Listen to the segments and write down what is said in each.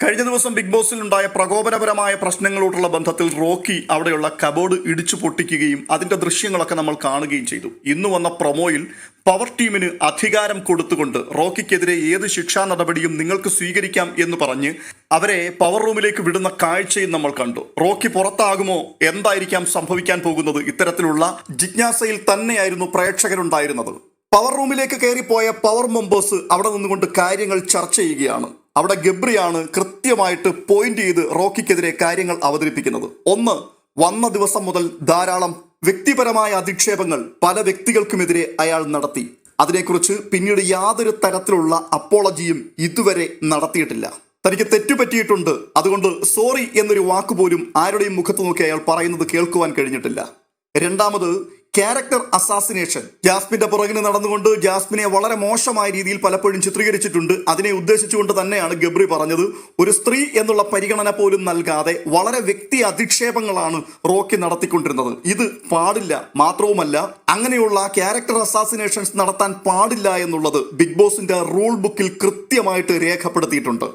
കഴിഞ്ഞ ദിവസം ബിഗ് ബോസിൽ ഉണ്ടായ പ്രകോപനപരമായ പ്രശ്നങ്ങളോടുള്ള ബന്ധത്തിൽ റോക്കി അവിടെയുള്ള കബോർഡ് ഇടിച്ചു പൊട്ടിക്കുകയും അതിന്റെ ദൃശ്യങ്ങളൊക്കെ നമ്മൾ കാണുകയും ചെയ്തു. ഇന്ന് വന്ന പ്രൊമോയിൽ പവർ ടീമിന് അധികാരം കൊടുത്തുകൊണ്ട് റോക്കിക്കെതിരെ ഏത് ശിക്ഷാ നടപടിയും നിങ്ങൾക്ക് സ്വീകരിക്കാം എന്ന് പറഞ്ഞ് അവരെ പവർ റൂമിലേക്ക് വിടുന്ന കാഴ്ചയും നമ്മൾ കണ്ടു. റോക്കി പുറത്താകുമോ? എന്തായിരിക്കാം സംഭവിക്കാൻ പോകുന്നത്? ഇത്തരത്തിലുള്ള ജിജ്ഞാസയിൽ തന്നെയായിരുന്നു പ്രേക്ഷകരുണ്ടായിരുന്നത്. പവർ റൂമിലേക്ക് കയറിപ്പോയ പവർ മെമ്പേഴ്സ് അവിടെ നിന്നുകൊണ്ട് കാര്യങ്ങൾ ചർച്ച ചെയ്യുകയാണ്. അവിടെ ഗബ്രിയാണ് കൃത്യമായിട്ട് പോയിന്റ് ചെയ്ത് റോക്കിക്കെതിരെ കാര്യങ്ങൾ അവതരിപ്പിക്കുന്നത്. ഒന്ന് വന്ന ദിവസം മുതൽ ധാരാളം വ്യക്തിപരമായ അധിക്ഷേപങ്ങൾ പല വ്യക്തികൾക്കുമെതിരെ അയാൾ നടത്തി. അതിനെക്കുറിച്ച് പിന്നീട് യാതൊരു തരത്തിലുള്ള അപ്പോളജിയും ഇതുവരെ നടത്തിയിട്ടില്ല. തനിക്ക് തെറ്റുപറ്റിയിട്ടുണ്ട്. അതുകൊണ്ട് സോറി എന്നൊരു വാക്കുപോലും ആരുടെയും മുഖത്ത് നോക്കി അയാൾ പറയുന്നത് കേൾക്കുവാൻ കഴിഞ്ഞിട്ടില്ല. രണ്ടാമത് ക്യാരക്ടർ അസാസിനേഷൻ ജാസ്മിന്റെ പുറകിന് നടന്നുകൊണ്ട് ജാസ്മിനെ വളരെ മോശമായ രീതിയിൽ പലപ്പോഴും ചിത്രീകരിച്ചിട്ടുണ്ട്. അതിനെ ഉദ്ദേശിച്ചുകൊണ്ട് തന്നെയാണ് ഗബ്രി പറഞ്ഞത്. ഒരു സ്ത്രീ എന്നുള്ള പരിഗണന പോലും നൽകാതെ വളരെ വ്യക്തി അധിക്ഷേപങ്ങളാണ് റോക്കി നടത്തിക്കൊണ്ടിരുന്നത്. ഇത് പാടില്ല മാത്രവുമല്ല അങ്ങനെയുള്ള ക്യാരക്ടർ അസാസിനേഷൻസ് നടത്താൻ പാടില്ല എന്നുള്ളത് ബിഗ് ബോസിന്റെ റൂൾ ബുക്കിൽ കൃത്യമായിട്ട് രേഖപ്പെടുത്തിയിട്ടുണ്ട്.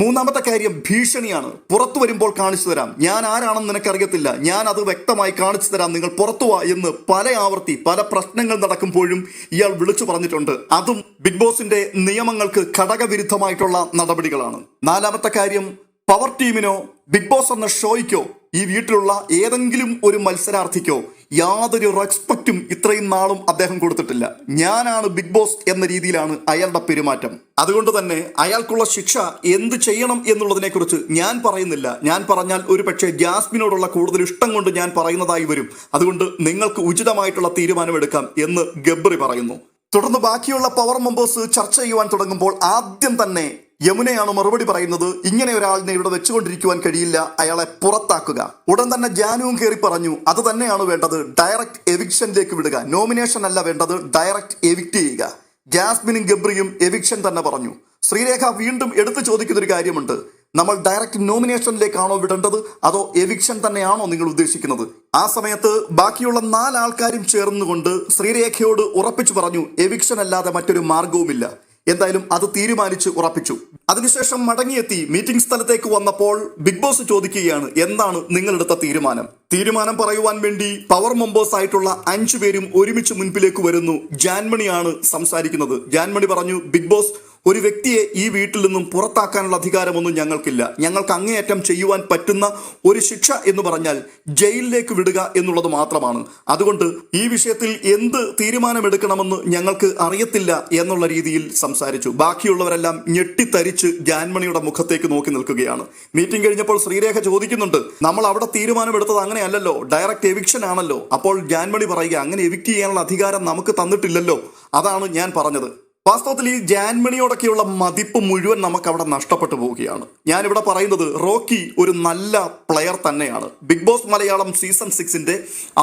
മൂന്നാമത്തെ കാര്യം ഭീഷണിയാണ്. പുറത്തു വരുമ്പോൾ കാണിച്ചു തരാം. ഞാൻ ആരാണെന്ന് നിനക്കറിയത്തില്ല. ഞാൻ അത് വ്യക്തമായി കാണിച്ചു തരാം. നിങ്ങൾ പുറത്തു വാ എന്ന് പല ആവർത്തി പല പ്രശ്നങ്ങൾ നടക്കുമ്പോഴും ഇയാൾ വിളിച്ചു പറഞ്ഞിട്ടുണ്ട്. അതും ബിഗ് ബോസിന്റെ നിയമങ്ങൾക്ക് ഘടകവിരുദ്ധമായിട്ടുള്ള നടപടികളാണ്. നാലാമത്തെ കാര്യം പവർ ടീമിനോ ബിഗ് ബോസ് എന്ന ഷോയ്ക്കോ ഈ വീട്ടിലുള്ള ഏതെങ്കിലും ഒരു മത്സരാർത്ഥിക്കോ യാതൊരു റെസ്പെക്റ്റും ഇത്രയും നാളും അദ്ദേഹം കൊടുത്തിട്ടില്ല. ഞാനാണ് ബിഗ് ബോസ് എന്ന രീതിയിലാണ് അയാളുടെ പെരുമാറ്റം. അതുകൊണ്ട് തന്നെ അയാൾക്കുള്ള ശിക്ഷ എന്ത് ചെയ്യണം എന്നുള്ളതിനെക്കുറിച്ച് ഞാൻ പറയുന്നില്ല. ഞാൻ പറഞ്ഞാൽ ഒരു പക്ഷേ ജാസ്മിനോടുള്ള കൂടുതൽ ഇഷ്ടം കൊണ്ട് ഞാൻ പറയുന്നതായി വരും. അതുകൊണ്ട് നിങ്ങൾക്ക് ഉചിതമായിട്ടുള്ള തീരുമാനമെടുക്കാം എന്ന് ഗബ്രി പറയുന്നു. തുടർന്ന് ബാക്കിയുള്ള പവർ മെമ്പേഴ്സ് ചർച്ച ചെയ്യുവാൻ തുടങ്ങുമ്പോൾ ആദ്യം തന്നെ യമുനയാണ് മറുപടി പറയുന്നത് ഇങ്ങനെ ഒരാളിനെ ഇവിടെ വെച്ചുകൊണ്ടിരിക്കുവാൻ കഴിയില്ല അയാളെ പുറത്താക്കുക. ഉടൻ തന്നെ ജാനുവും കയറി പറഞ്ഞു അത് തന്നെയാണ് വേണ്ടത് ഡയറക്റ്റ് എവിക്ഷനിലേക്ക് വിടുക. നോമിനേഷൻ അല്ല വേണ്ടത് ഡയറക്റ്റ് എവിക്റ്റ് ചെയ്യുക. ജാസ്മിനും ഗബ്രിയും എവിക്ഷൻ തന്നെ പറഞ്ഞു. ശ്രീരേഖ വീണ്ടും എടുത്തു ചോദിക്കുന്ന ഒരു കാര്യമുണ്ട്. നമ്മൾ ഡയറക്റ്റ് നോമിനേഷനിലേക്കാണോ വിടേണ്ടത് അതോ എവിക്ഷൻ തന്നെയാണോ നിങ്ങൾ ഉദ്ദേശിക്കുന്നത്? ആ സമയത്ത് ബാക്കിയുള്ള നാലാൾക്കാരും ചേർന്നുകൊണ്ട് ശ്രീരേഖയോട് ഉറപ്പിച്ചു പറഞ്ഞു എവിക്ഷൻ അല്ലാതെ മറ്റൊരു മാർഗവുമില്ല എന്തായാലും അത് തീരുമാനിച്ച് ഉറപ്പിച്ചു. അതിനുശേഷം മടങ്ങിയെത്തി മീറ്റിംഗ് സ്ഥലത്തേക്ക് വന്നപ്പോൾ ബിഗ് ബോസ് ചോദിക്കുകയാണ് എന്താണ് നിങ്ങളെടുത്ത തീരുമാനം? തീരുമാനം പറയുവാൻ വേണ്ടി പവർ മെമ്പേഴ്സ് ആയിട്ടുള്ള അഞ്ചു പേരും ഒരുമിച്ച് മുൻപിലേക്ക് വരുന്നു. ജാൻമണിയാണ് സംസാരിക്കുന്നത്. ജാൻമണി പറഞ്ഞു ബിഗ് ബോസ് ഒരു വ്യക്തിയെ ഈ വീട്ടിൽ നിന്നും പുറത്താക്കാനുള്ള അധികാരമൊന്നും ഞങ്ങൾക്കില്ല. ഞങ്ങൾക്ക് അങ്ങേയറ്റം ചെയ്യുവാൻ പറ്റുന്ന ഒരു ശിക്ഷ എന്ന് പറഞ്ഞാൽ ജയിലിലേക്ക് വിടുക എന്നുള്ളത് മാത്രമാണ്. അതുകൊണ്ട് ഈ വിഷയത്തിൽ എന്ത് തീരുമാനമെടുക്കണമെന്ന് ഞങ്ങൾക്ക് അറിയത്തില്ല എന്നുള്ള രീതിയിൽ സംസാരിച്ചു. ബാക്കിയുള്ളവരെല്ലാം ഞെട്ടിത്തരിച്ച് ജാൻമണിയുടെ മുഖത്തേക്ക് നോക്കി നിൽക്കുകയാണ്. മീറ്റിംഗ് കഴിഞ്ഞപ്പോൾ ശ്രീരേഖ ചോദിക്കുന്നുണ്ട് നമ്മൾ അവിടെ തീരുമാനമെടുത്തത് അങ്ങനെയല്ലല്ലോ ഡയറക്റ്റ് എവിക്ഷൻ ആണല്ലോ. അപ്പോൾ ജാൻമണി പറയുക അങ്ങനെ എവിക്റ്റ് ചെയ്യാനുള്ള അധികാരം നമുക്ക് തന്നിട്ടില്ലല്ലോ. അതാണ് ഞാൻ പറഞ്ഞത്. വാസ്തവത്തിൽ ഈ ജാൻമണിയോടൊക്കെയുള്ള മതിപ്പ് മുഴുവൻ നമുക്ക് അവിടെ നഷ്ടപ്പെട്ടു പോവുകയാണ്. ഞാനിവിടെ പറയുന്നത് റോക്കി ഒരു നല്ല പ്ലെയർ തന്നെയാണ്. ബിഗ് ബോസ് മലയാളം സീസൺ സിക്സിന്റെ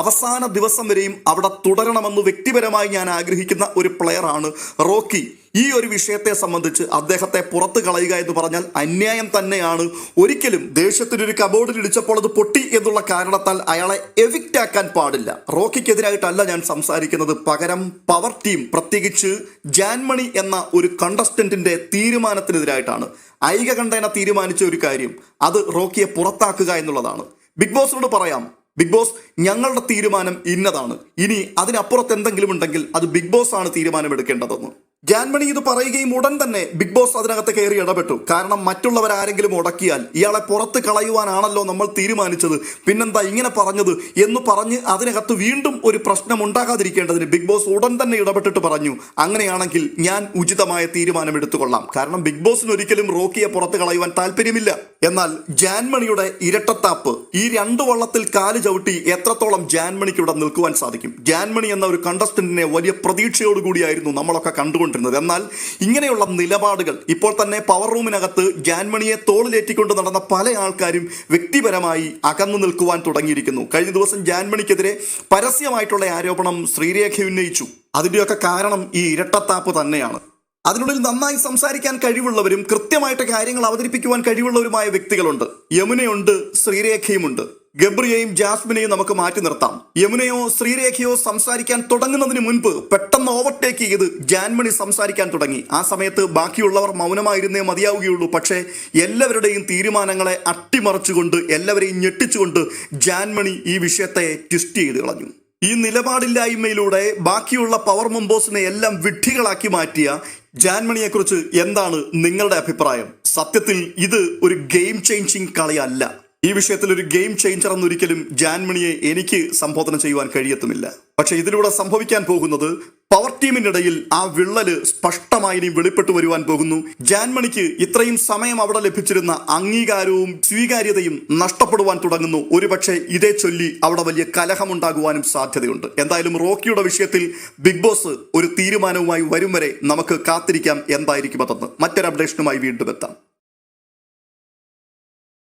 അവസാന ദിവസം വരെയും അവിടെ തുടരണമെന്ന് വ്യക്തിപരമായി ഞാൻ ആഗ്രഹിക്കുന്ന ഒരു പ്ലെയറാണ് റോക്കി. ഈ ഒരു വിഷയത്തെ സംബന്ധിച്ച് അദ്ദേഹത്തെ പുറത്തു കളയുക എന്ന് പറഞ്ഞാൽ അന്യായം തന്നെയാണ്. ഒരിക്കലും ദേഷ്യത്തിനൊരു കബോർഡിൽ ഇടിച്ചപ്പോൾ അത് പൊട്ടി എന്നുള്ള കാരണത്താൽ അയാളെ എവിക്റ്റ് ആക്കാൻ പാടില്ല. റോക്കിക്കെതിരായിട്ടല്ല ഞാൻ സംസാരിക്കുന്നത്. പകരം പവർ ടീം പ്രത്യേകിച്ച് ജാൻമണി എന്ന ഒരു കണ്ടസ്റ്റന്റിന്റെ തീരുമാനത്തിനെതിരായിട്ടാണ്. ഐകകണ്ഠേന തീരുമാനിച്ച ഒരു കാര്യം അത് റോക്കിയെ പുറത്താക്കുക എന്നുള്ളതാണ്. ബിഗ് ബോസിനോട് പറയാം ബിഗ് ബോസ് ഞങ്ങളുടെ തീരുമാനം ഇന്നതാണ്. ഇനി അതിനപ്പുറത്ത് എന്തെങ്കിലും ഉണ്ടെങ്കിൽ അത് ബിഗ് ബോസ് ആണ് തീരുമാനമെടുക്കേണ്ടതെന്ന്. ജാൻമണി ഇത് പറയുകയും ഉടൻ തന്നെ ബിഗ് ബോസ് അതിനകത്ത് കയറി ഇടപെട്ടു. കാരണം മറ്റുള്ളവർ ആരെങ്കിലും ഉടക്കിയാൽ ഇയാളെ പുറത്ത് കളയുവാനാണല്ലോ നമ്മൾ തീരുമാനിച്ചത്. പിന്നെന്താ ഇങ്ങനെ പറഞ്ഞത് എന്ന് പറഞ്ഞ് അതിനകത്ത് വീണ്ടും ഒരു പ്രശ്നം ഉണ്ടാകാതിരിക്കേണ്ടതിന് ബിഗ് ബോസ് ഉടൻ തന്നെ ഇടപെട്ടിട്ട് പറഞ്ഞു. അങ്ങനെയാണെങ്കിൽ ഞാൻ ഉചിതമായ തീരുമാനം എടുത്തുകൊള്ളാം. കാരണം ബിഗ് ബോസിന് ഒരിക്കലും റോക്കിയെ പുറത്ത് കളയുവാൻ താല്പര്യമില്ല. എന്നാൽ ജാൻമണിയുടെ ഇരട്ടത്താപ്പ് ഈ രണ്ട് വള്ളത്തിൽ കാൽ ചവിട്ടി എത്രത്തോളം ജാൻമണിക്ക് ഇവിടെ നിൽക്കുവാൻ സാധിക്കും? ജാൻമണി എന്ന ഒരു കണ്ടസ്റ്റന്റിനെ വലിയ പ്രതീക്ഷയോടുകൂടിയായിരുന്നു നമ്മളൊക്കെ കണ്ടുകൊണ്ടിരുന്നത്. എന്നാൽ ഇങ്ങനെയുള്ള നിലപാടുകൾ ഇപ്പോൾ തന്നെ പവർ റൂമിനകത്ത് ജാൻമണിയെ തോളിലേറ്റിക്കൊണ്ട് നടന്ന പല ആൾക്കാരും വ്യക്തിപരമായി അകന്നു നിൽക്കുവാൻ തുടങ്ങിയിരിക്കുന്നു. കഴിഞ്ഞ ദിവസം ജാൻമണിക്കെതിരെ പരസ്യമായിട്ടുള്ള ആരോപണം ശ്രീരേഖ ഉന്നയിച്ചു. അതിന്റെയൊക്കെ കാരണം ഈ ഇരട്ടത്താപ്പ് തന്നെയാണ്. അതിനുള്ളിൽ നന്നായി സംസാരിക്കാൻ കഴിവുള്ളവരും കൃത്യമായിട്ട് കാര്യങ്ങൾ അവതരിപ്പിക്കുവാൻ കഴിവുള്ളവരുമായ വ്യക്തികളുണ്ട്. യമുനയുണ്ട് ശ്രീരേഖയുമുണ്ട്. ഗബ്രിയെയും ജാസ്മിനെയും നമുക്ക് മാറ്റി നിർത്താം. യമുനയോ ശ്രീരേഖയോ സംസാരിക്കാൻ തുടങ്ങുന്നതിന് മുൻപ് പെട്ടെന്ന് ഓവർടേക്ക് ചെയ്ത് ജാൻമണി സംസാരിക്കാൻ തുടങ്ങി. ആ സമയത്ത് ബാക്കിയുള്ളവർ മൗനമായിരുന്നേ മതിയാവുകയുള്ളൂ. പക്ഷേ എല്ലാവരുടെയും തീരുമാനങ്ങളെ അട്ടിമറിച്ചുകൊണ്ട് എല്ലാവരെയും ഞെട്ടിച്ചുകൊണ്ട് ജാൻമണി ഈ വിഷയത്തെ ട്വിസ്റ്റ് ചെയ്ത് കളഞ്ഞു. ഈ നിലപാടില്ലായ്മയിലൂടെ ബാക്കിയുള്ള പവർ മെമ്പേഴ്സിനെ എല്ലാം വിഡ്ഢികളാക്കി മാറ്റിയ ജാൻമണിയെക്കുറിച്ച് എന്താണ് നിങ്ങളുടെ അഭിപ്രായം? സത്യത്തിൽ ഇത് ഒരു ഗെയിം ചേഞ്ചിങ് കളിയല്ല. ഈ വിഷയത്തിൽ ഒരു ഗെയിം ചേഞ്ചർ എന്നൊരിക്കലും ജാൻമണിയെ എനിക്ക് സംബോധന ചെയ്യുവാൻ കഴിയത്തുമില്ല. പക്ഷെ ഇതിലൂടെ സംഭവിക്കാൻ പോകുന്നത് പവർ ടീമിനിടയിൽ ആ വിള്ളൽ സ്പഷ്ടമായി വെളിപ്പെട്ടു വരുവാൻ പോകുന്നു. ജാൻമണിക്ക് ഇത്രയും സമയം അവിടെ ലഭിച്ചിരുന്ന അംഗീകാരവും സ്വീകാര്യതയും നഷ്ടപ്പെടുവാൻ തുടങ്ങുന്നു. ഒരുപക്ഷെ ഇതേ ചൊല്ലി അവിടെ വലിയ കലഹമുണ്ടാകുവാനും സാധ്യതയുണ്ട്. എന്തായാലും റോക്കിയുടെ വിഷയത്തിൽ ബിഗ് ബോസ് ഒരു തീരുമാനവുമായി വരും വരെ നമുക്ക് കാത്തിരിക്കാം എന്തായിരിക്കും അതെന്ന്. മറ്റൊരു അപ്ഡേഷനുമായി വീണ്ടും എത്താം.